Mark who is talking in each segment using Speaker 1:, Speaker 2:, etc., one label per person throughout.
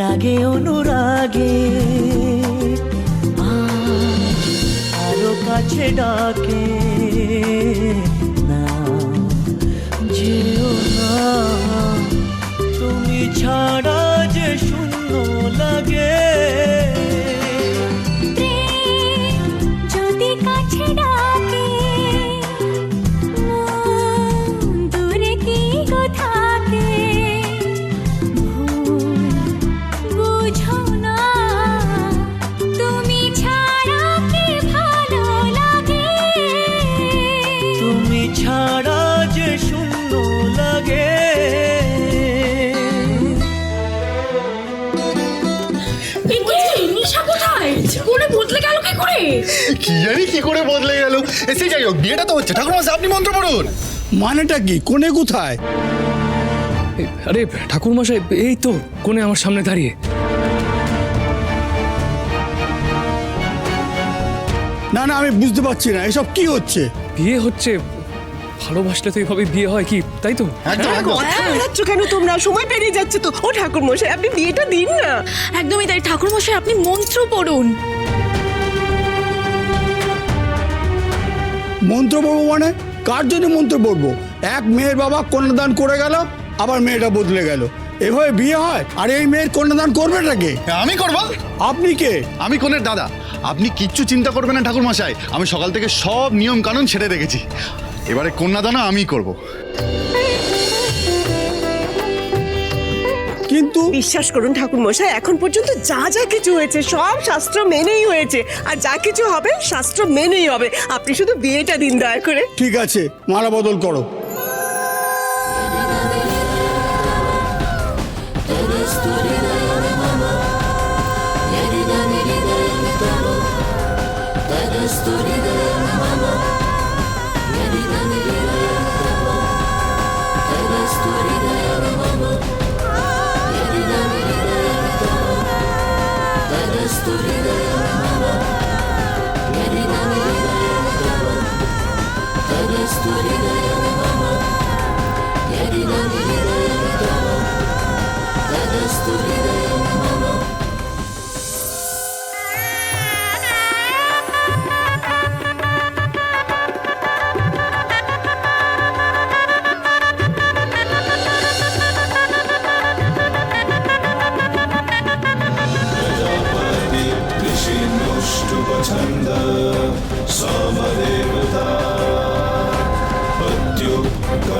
Speaker 1: লাগে অনুরাগে। আরও কাছে ডাকে।
Speaker 2: কি
Speaker 3: জানি কি করে বদলে গেল? এসে যাই হোক বিয়েটা তো হচ্ছে। ঠাকুর আপনি মন্ত্র পড়ুন।
Speaker 4: মানেটা কি? কোনে কোথায়?
Speaker 5: আরে ঠাকুরমশাই এই তো কোণে আমার সামনে দাঁড়িয়ে।
Speaker 4: না না আমি বুঝতে পারছি না এসব কি হচ্ছে?
Speaker 5: বিয়ে হচ্ছে ভালোবাসলে তো এইভাবে বিয়ে হয় কি তাই তো?
Speaker 6: কথা বলাচ্ছ কেন তোমরা? সময় পেরিয়ে যাচ্ছে তো। ও ঠাকুর মশাই আপনি বিয়েটা দিন না।
Speaker 7: একদমই তাই। ঠাকুর মশাই আপনি মন্ত্র পড়ুন।
Speaker 4: মন্ত্র পড়ব মানে? কার জন্য মন্ত্র পড়ব? এক মেয়ের বাবা কন্যাদান করে গেল আবার মেয়েটা বদলে গেল। এভাবে বিয়ে হয়? আর এই মেয়ের কন্যাদান করবে নাকি?
Speaker 3: আমি করব?
Speaker 4: আপনি কে?
Speaker 3: আমি কনের দাদা। আপনি কিচ্ছু চিন্তা করবেন না ঠাকুর মশাই আমি সকাল থেকে সব নিয়ম কানুন ছেড়ে দেখেছি। এবারে কন্যাদানা আমি করব।
Speaker 4: কিন্তু
Speaker 6: বিশ্বাস করুন ঠাকুর মশাই এখন পর্যন্ত যা যা কিছু হয়েছে সব শাস্ত্র মেনেই হয়েছে। আর যা কিছু হবে শাস্ত্র মেনেই হবে। আপনি শুধু বিয়েটা দিন দয়া করে।
Speaker 4: ঠিক আছে মালা বদল করো।
Speaker 8: story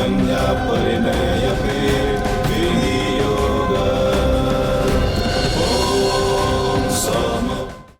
Speaker 8: સંજ્ઞા પરિણય